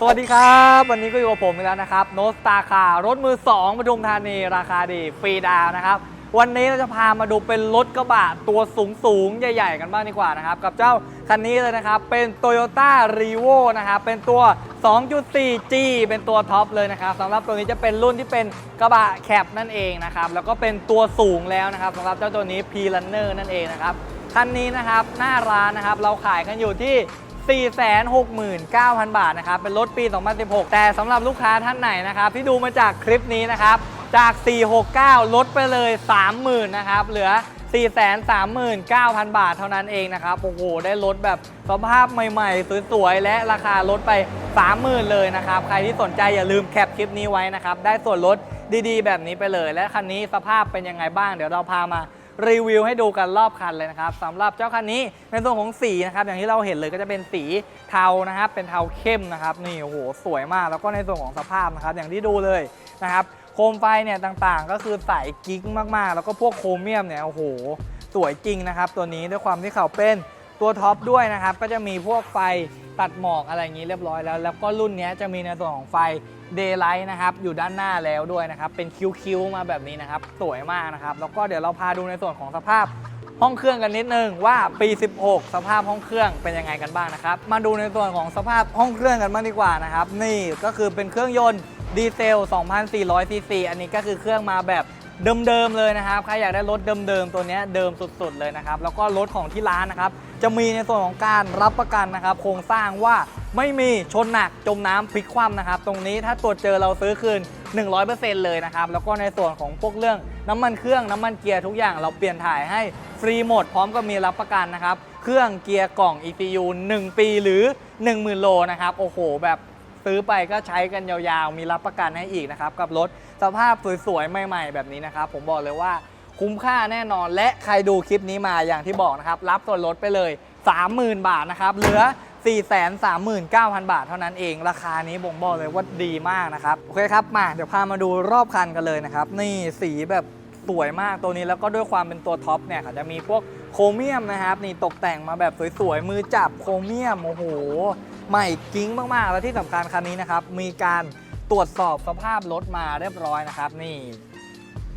สวัสดีครับ วันนี้ก็อยู่กับผมอีกแล้วนะครับโนสตาคารถมือ2ปทุมธานีราคาดีฟรีดาวนะครับ วันนี้เราจะพามาดูเป็นรถกระบะตัวสูงสูงใหญ่ ๆ กันบ้างดีกว่านะครับ กับเจ้าคันนี้เลยนะครับ เป็น Toyota r e v o นะครับ เป็นตัว 2.4G เป็นตัวท็อปเลยนะครับสำหรับตัวนี้จะเป็นรุ่นที่เป็นกระบะแคปนั่นเองนะครับ แล้วก็เป็นตัวสูงแล้วนะครับสำหรับเจ้าตัวนี้ P Runner นั่นเองนะครับคันนี้นะครับหน้าร้านนะครับเราขายกันอยู่ที่ 469,000 บาทนะครับ เป็นรถปี 2016 แต่สำหรับลูกค้าท่านไหนนะครับ ที่ดูมาจากคลิปนี้นะครับ จาก 469 ลดไปเลย 30,000 นะครับ เหลือ 439,000 บาทเท่านั้นเองนะครับ โอ้โห ได้รถแบบสภาพใหม่ๆ สวยๆ และราคาลดไป 30,000 เลยนะครับ ใครที่สนใจอย่าลืมแคปคลิปนี้ไว้นะครับ ได้ส่วนลดดีๆ แบบนี้ไปเลย และคันนี้สภาพเป็นยังไงบ้าง เดี๋ยวเราพามา รีวิวให้ดูกันรอบคันเลยนะครับสำหรับเจ้าคันนี้ในส่วนของสีนะครับอย่างที่เราเห็นเลยก็จะเป็นสีเทานะครับเป็นเทาเข้มนะครับนี่โอ้โหสวยมากแล้วก็ในส่วนของสภาพนะครับอย่างที่ดูเลยนะครับโคมไฟเนี่ยต่างๆ ก็คือใสกิ๊กมากๆ แล้วก็พวกโครเมียมเนี่ยโอ้โหสวยจริงนะครับตัวนี้ด้วยความที่เขาเป็น ตัวท็อปด้วยนะครับ ก็จะมีพวกไฟตัดหมอกอะไรอย่างนี้เรียบร้อยแล้ว แล้วก็รุ่นนี้จะมีในส่วนของไฟ Daylight นะครับ อยู่ด้านหน้าแล้วด้วยนะครับ เป็นคิ้วๆมาแบบนี้นะครับ สวยมากนะครับ แล้วก็เดี๋ยวเราพาดูในส่วนของสภาพห้องเครื่องกันนิดนึงว่าปี 16 สภาพห้องเครื่องเป็นยังไงกันบ้างนะครับ มาดูในส่วนของสภาพห้องเครื่องกันบ้างดีกว่านะครับ นี่ก็คือเป็นเครื่องยนต์ดีเซล 2,400ซีซีอันนี้ก็คือเครื่องมาแบบ เดิมๆเลยนะครับ ใครอยากได้รถเดิมๆตัวนี้เดิมสุดๆเลยนะครับ แล้วก็รถของที่ร้านนะครับ จะมีในส่วนของการรับประกันนะครับ โครงสร้างว่าไม่มีชนหนักจมน้ำพลิกคว่ำนะครับ ตรงนี้ถ้าตรวจเจอเราซื้อคืน 100%เลยนะครับ แล้วก็ในส่วนของพวกเรื่องน้ำมันเครื่องน้ำมันเกียร์ทุกอย่างเราเปลี่ยนถ่ายให้ฟรีหมด พร้อมกับมีรับประกันนะครับ เครื่องเกียร์กล่อง ECU 1 ปีหรือ 10,000 โลนะครับ โอ้โห แบบ ซื้อไปก็ใช้กันยาวๆ มีรับประกันให้อีกนะครับ กับรถสภาพสวยๆ ใหม่ๆ แบบนี้นะครับ ผมบอกเลยว่าคุ้มค่าแน่นอน และใครดูคลิปนี้มาอย่างที่บอกนะครับ รับส่วนลดไปเลย 30,000 บาทนะครับ เหลือ 439,000 บาทเท่านั้นเอง ราคานี้บ่งบอกเลยว่าดีมากนะครับ โอเคครับ มาเดี๋ยวพามาดูรอบคันกันเลยนะครับ นี่สีแบบสวยมากตัวนี้แล้วก็ด้วยความเป็นตัวท็อปเนี่ยเขาจะมีพวกโครเมียมนะครับ นี่ตกแต่งมาแบบสวยๆ มือจับโครเมียม โอ้โห ใหม่กิ้งมากๆ แล้วที่สำคัญคันนี้นะครับ มีการตรวจสอบสภาพรถมาเรียบร้อยนะครับ นี่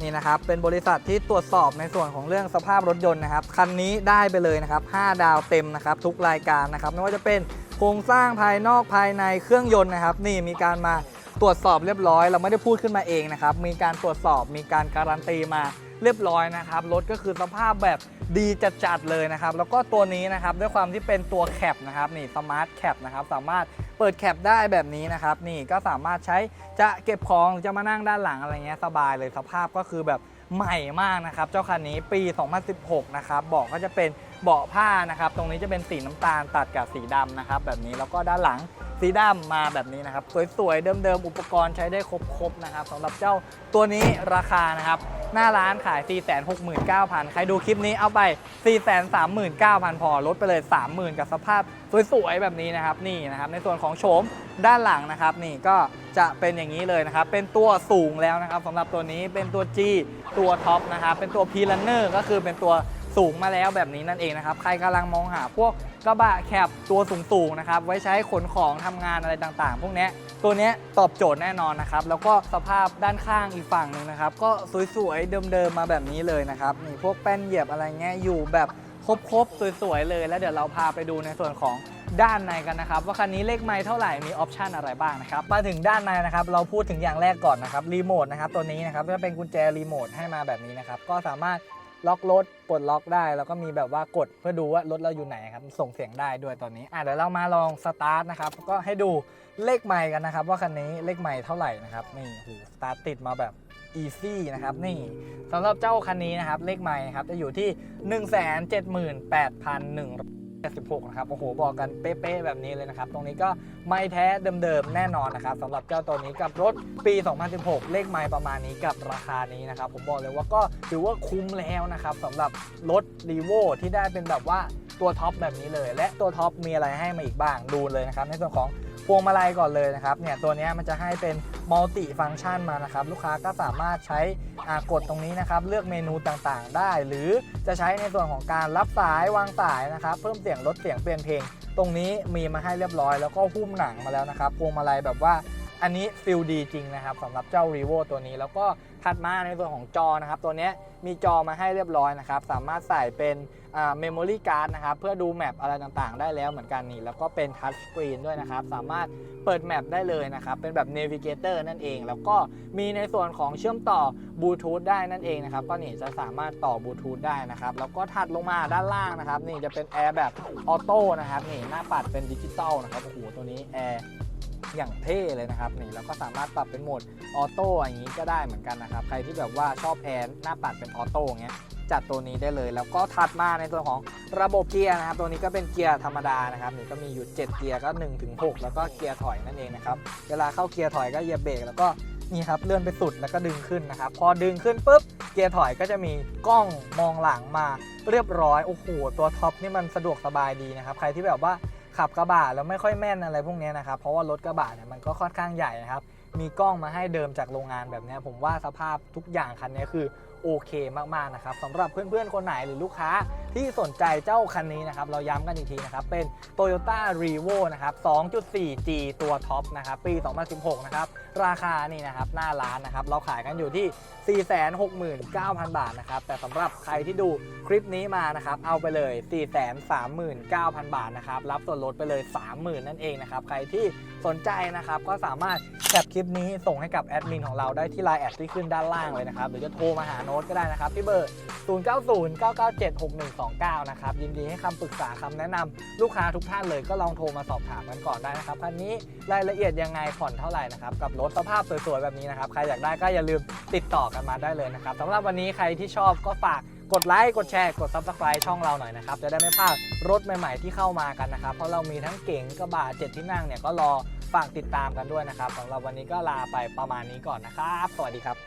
นี่นะครับ เป็นบริษัทที่ตรวจสอบในส่วนของเรื่องสภาพรถยนต์นะครับ คันนี้ได้ไปเลยนะครับ 5 ดาวเต็มนะครับ ทุกรายการนะครับ ไม่ว่าจะเป็นโครงสร้างภายนอกภายในเครื่องยนต์นะครับ นี่มีการมาตรวจสอบเรียบร้อย เราไม่ได้พูดขึ้นมาเองนะครับ มีการตรวจสอบมีการการันตีมา เรียบร้อยนะครับรถก็คือสภาพแบบดีจัดๆเลยนะครับ แล้วก็ตัวนี้นะครับด้วยความที่เป็นตัวแคปนะครับนี่สมาร์ทแคปนะครับสามารถเปิดแคปได้แบบนี้นะครับนี่ก็สามารถใช้จะเก็บของจะมานั่งด้านหลังอะไรเงี้ยสบายเลยสภาพก็คือแบบใหม่มากนะครับ เจ้าคันนี้ปี 2016 นะครับเบาะก็จะเป็นเบาะผ้านะครับ ตรงนี้จะเป็นสีน้ำตาลตัดกับสีดำนะครับ แบบนี้แล้วก็ด้านหลังสีดำมาแบบนี้นะครับ สวยๆ เดิมๆ อุปกรณ์ใช้ได้ครบๆนะครับสำหรับเจ้าตัวนี้ราคานะครับ หน้าร้านขาย 469,000 ใครดูคลิปนี้เอาไป 439,000 พอลดไปเลย 30,000 กับสภาพสวยๆแบบนี้นะครับนี่นะครับในส่วนของโฉมด้านหลังนะครับ นี่ก็จะเป็นอย่างนี้เลยนะครับ เป็นตัวสูงแล้วนะครับสำหรับตัวนี้เป็นตัว G ตัวท็อปนะครับเป็นตัว P Runner ก็คือเป็นตัว สูงมาแล้วแบบนี้นั่นเองนะครับ ใครกำลังมองหาพวกกระบะแคบตัวสูงๆนะครับ ไว้ใช้ขนของทำงานอะไรต่างๆ พวกเนี้ยตัวเนี้ยตอบโจทย์แน่นอนนะครับ แล้วก็สภาพด้านข้างอีกฝั่งหนึ่งนะครับ ก็สวยๆเดิมๆมาแบบนี้เลยนะครับนี่พวกแป้นเหยียบอะไรเงี้ยอยู่แบบครบๆสวยๆเลย แล้วเดี๋ยวเราพาไปดูในส่วนของด้านในกันนะครับว่าคันนี้เลขไม้เท่าไหร่มีออปชันอะไรบ้างนะครับมาถึงด้านในนะครับเราพูดถึงอย่างแรกก่อนนะครับรีโมทนะครับตัวนี้นะครับจะเป็นกุญแจรีโมทให้มาแบบนี้นะครับก็สามารถ ล็อกรถปลดล็อกได้ แล้วก็มีแบบว่ากดเพื่อดูว่ารถเราอยู่ไหนครับ ส่งเสียงได้ด้วยตอนนี้อะเดี๋ยวเรามาลองสตาร์ทนะครับก็ให้ดูเลขใหม่กันนะครับ ว่าคันนี้เลขใหม่เท่าไหร่นะครับนี่โหสตาร์ทติดมาแบบอีซี่นะครับนี่สำหรับเจ้าคันนี้นะครับเลขใหม่ครับจะอยู่ที่ 178,100 76นะครับโอ้โหบอกกันเป๊ะๆแบบนี้เลยนะครับ ตรงนี้ก็ไม่แท้เดิมๆแน่นอนนะครับสำหรับเจ้าตัวนี้กับรถปี 2016 เลขไม้ประมาณนี้กับราคานี้นะครับ ผมบอกเลยว่าก็ถือว่าคุ้มแล้วนะครับสำหรับรถรีโวที่ได้เป็นแบบว่าตัวท็อปแบบนี้เลย และตัวท็อปมีอะไรให้มาอีกบ้างดูเลยนะครับในส่วนของ พวงมาลัยก่อนเลยนะครับเนี่ยตัวนี้มันจะให้เป็นมัลติฟังก์ชันมานะครับลูกค้าก็สามารถใช้อ่ากดตรงนี้นะครับเลือกเมนูต่างๆ ได้ หรือจะใช้ในส่วนของการรับสายวางสายนะครับเพิ่มเสียงลดเสียงเปลี่ยนเพลง ตรงนี้มีมาให้เรียบร้อยแล้วก็หุ้มหนังมาแล้วนะครับพวงมาลัยแบบว่า อันนี้ฟิลดีจริงนะครับสำหรับเจ้า r e v o ตัวนี้ แล้วก็ถัดมาในส่วนของจอนะครับตัวนี้มีจอมาให้เรียบร้อยนะครับสามารถใส่เป็นเมมโมรี่การ์ดนะครับเพื่อดูแมปอะไรต่างๆ ได้แล้วเหมือนกันนี่แล้วก็เป็นทัชสกรีนด้วยนะครับสามารถเปิดแมปได้เลยนะครับเป็นแบบ Navigator นั่นเอง แล้วก็มีในส่วนของเชื่อมต่อบลูทูธได้นั่นเองนะครับก็นี่จะสามารถต่อบลูทูธได้นะครับแล้วก็ถัดลงมาด้านล่างนะครับนี่จะเป็นแอร์แบบออโต้นะครับนี่หน้าปัดเป็นดิจิตอลนะครับโอ้โหตัวนี้แอร์ อย่างเท่เลยนะครับนี่แล้วก็สามารถปรับเป็นโหมดออโต้อย่างนี้ก็ได้เหมือนกันนะครับ ใครที่แบบว่าชอบแอร์หน้าปัดเป็นออโต้เงี้ยจัดตัวนี้ได้เลย แล้วก็ถัดมาในตัวของระบบเกียร์นะครับ ตัวนี้ก็เป็นเกียร์ธรรมดานะครับนี่ก็มีอยู่ 7 เกียร์ก็1ถึง6แล้วก็เกียร์ถอยนั่นเองนะครับ เวลาเข้าเกียร์ถอยก็เหยียบเบรกแล้วก็นี่ครับเลื่อนไปสุดแล้วก็ดึงขึ้นนะครับ พอดึงขึ้นปุ๊บเกียร์ถอยก็จะมีกล้องมองหลังมาเรียบร้อยโอ้โหตัวท็อปนี่มันสะดวกสบายดีนะครับ ใครที่แบบว่า ขับกระบะแล้วไม่ค่อยแม่นอะไรพวกนี้นะครับ เพราะว่ารถกระบะเนี่ยมันก็ค่อนข้างใหญ่นะครับ มีกล้องมาให้เดิมจากโรงงานแบบนี้ผมว่าสภาพทุกอย่างคันนี้คือ โอเคมากๆนะครับสำหรับเพื่อนๆคนไหนหรือลูกค้าที่สนใจเจ้าคันนี้นะครับเราย้ำกันอีกทีนะครับเป็น Toyota r e v o นะครับ 2.4G ตัวท็อปนะครับปี 2016 นะครับราคานี่นะครับหน้าร้านนะครับเราขายกันอยู่ที่ 469,000 บาทนะครับแต่สำหรับใครที่ดูคลิปนี้มานะครับเอาไปเลย 439,000 บาทนะครับรับส่วนลดไปเลย 30,000 นั่นเองนะครับใครที่สนใจนะครับก็สามารถแคปคลิปนี้ส่งให้กับแอดมินของเราได้ที่ไลน์แอดที่ขึ้นด้านล่างเลยนะครับหรือจะโทรมาหาโน้ตก็ได้นะครับที่เบอร์ 0909976129 นะครับ ยินดีให้คำปรึกษาคำแนะนำลูกค้าทุกท่านเลยก็ลองโทรมาสอบถามกันก่อนได้นะครับคันนี้รายละเอียดยังไงผ่อนเท่าไหร่นะครับกับรถสภาพสวยๆแบบนี้นะครับใครอยากได้ก็อย่าลืมติดต่อกันมาได้เลยนะครับสำหรับวันนี้ใครที่ชอบก็ฝากกดไลค์ กดแชร์ กด Subscribe ช่องเราหน่อยนะครับ จะได้ไม่พลาดรถใหม่ๆที่เข้ามากันนะครับ เพราะเรามีทั้งเก๋งกระบะเจ็ดที่นั่งเนี่ยก็รอฝากติดตามกันด้วยนะครับสำหรับวันนี้ก็ลาไปประมาณนี้ก่อนนะครับ สวัสดีครับ